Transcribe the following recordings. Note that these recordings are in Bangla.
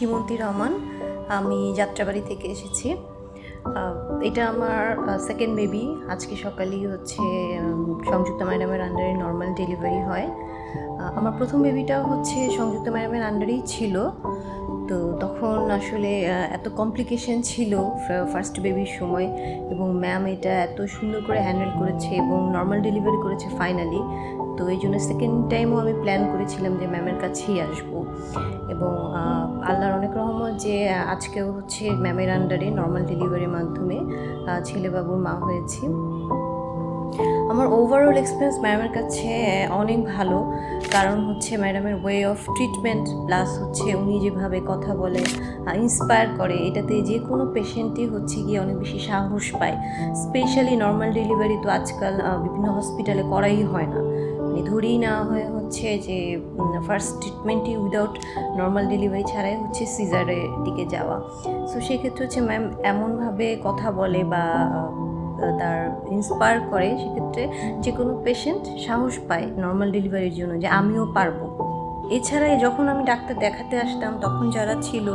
হিমন্তী রহমান, আমি যাত্রাবাড়ি থেকে এসেছি। এটা আমার সেকেন্ড বেবি আজকে সকালেই হচ্ছে সংযুক্ত ম্যাডামের আন্ডারে নর্মাল ডেলিভারি হয়। আমার প্রথম বেবিটাও হচ্ছে সংযুক্ত ম্যাডামের আন্ডারেই ছিল। তো তখন আসলে এত কমপ্লিকেশন ছিল ফার্স্ট বেবির সময় এবং ম্যাম এটা এত সুন্দর করে হ্যান্ডেল করেছে এবং নর্মাল ডেলিভারি করেছে ফাইনালি তো এই জন্য সেকেন্ড টাইমও আমি প্ল্যান করেছিলাম যে ম্যামের কাছেই আসব। এবং যে আজকেও হচ্ছে ম্যামের আন্ডারে নর্মাল ডেলিভারির মাধ্যমে আহ, ছেলে বাবুর মা হয়েছি। আমার ওভারঅল এক্সপিরিয়েন্স ম্যাডামের কাছে অনেক ভালো। কারণ হচ্ছে ম্যাডামের ওয়ে অফ ট্রিটমেন্ট প্লাস হচ্ছে উনি যেভাবে কথা বলে ইন্সপায়ার করে এটাতে যে কোনো পেশেন্টই হচ্ছে গিয়ে অনেক বেশি সাহস পায়। স্পেশালি নর্মাল ডেলিভারি তো আজকাল বিভিন্ন হসপিটালে করাই হয় না। মানে ধরেই নেওয়া হয় হচ্ছে যে ফার্স্ট ট্রিটমেন্টই উইদাউট নর্মাল ডেলিভারি ছাড়াই হচ্ছে সিজারের দিকে যাওয়া। সো সেক্ষেত্রে হচ্ছে ম্যাম এমনভাবে কথা বলে বা তার ইন্সপায়ার করে, সেক্ষেত্রে যে কোনো পেশেন্ট সাহস পায় নর্মাল ডেলিভারির জন্য যে, আমিও পারব। এছাড়া যখন আমি ডাক্তার দেখাতে আসতাম, তখন যারা ছিল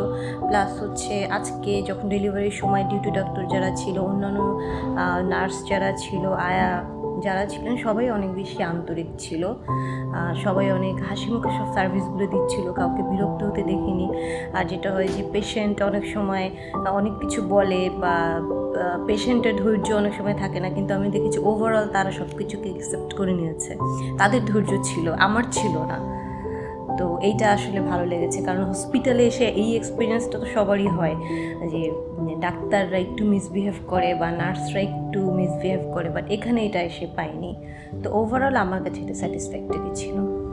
প্লাস হচ্ছে আজকে যখন ডেলিভারির সময় ডিউটি ডাক্তার যারা ছিল, অন্যান্য নার্স যারা ছিল, আয়া যারা ছিলেন সবাই অনেক বেশি আন্তরিক ছিল। সবাই অনেক হাসি মুখে সব সার্ভিসগুলো দিচ্ছিল, কাউকে বিরক্ত হতে দেখিনি। আর যেটা হয় যে পেশেন্ট অনেক সময় অনেক কিছু বলে বা পেশেন্টের ধৈর্য অনেক সময় থাকে না, কিন্তু আমি দেখেছি ওভারঅল তারা সব কিছুকে অ্যাকসেপ্ট করে নিয়েছে। তাদের ধৈর্য ছিল, আমার ছিল না। তো এইটা আসলে ভালো লেগেছে। কারণ হসপিটালে এসে এই এক্সপিরিয়েন্সটা তো সবারই হয় যে, ডাক্তাররা একটু মিসবিহেভ করে বা নার্সরা একটু মিসবিহেভ করে বাট এখানে এটা এসে পাইনি তো ওভারঅল আমার কাছে এটা স্যাটিসফ্যাক্টরি ছিল।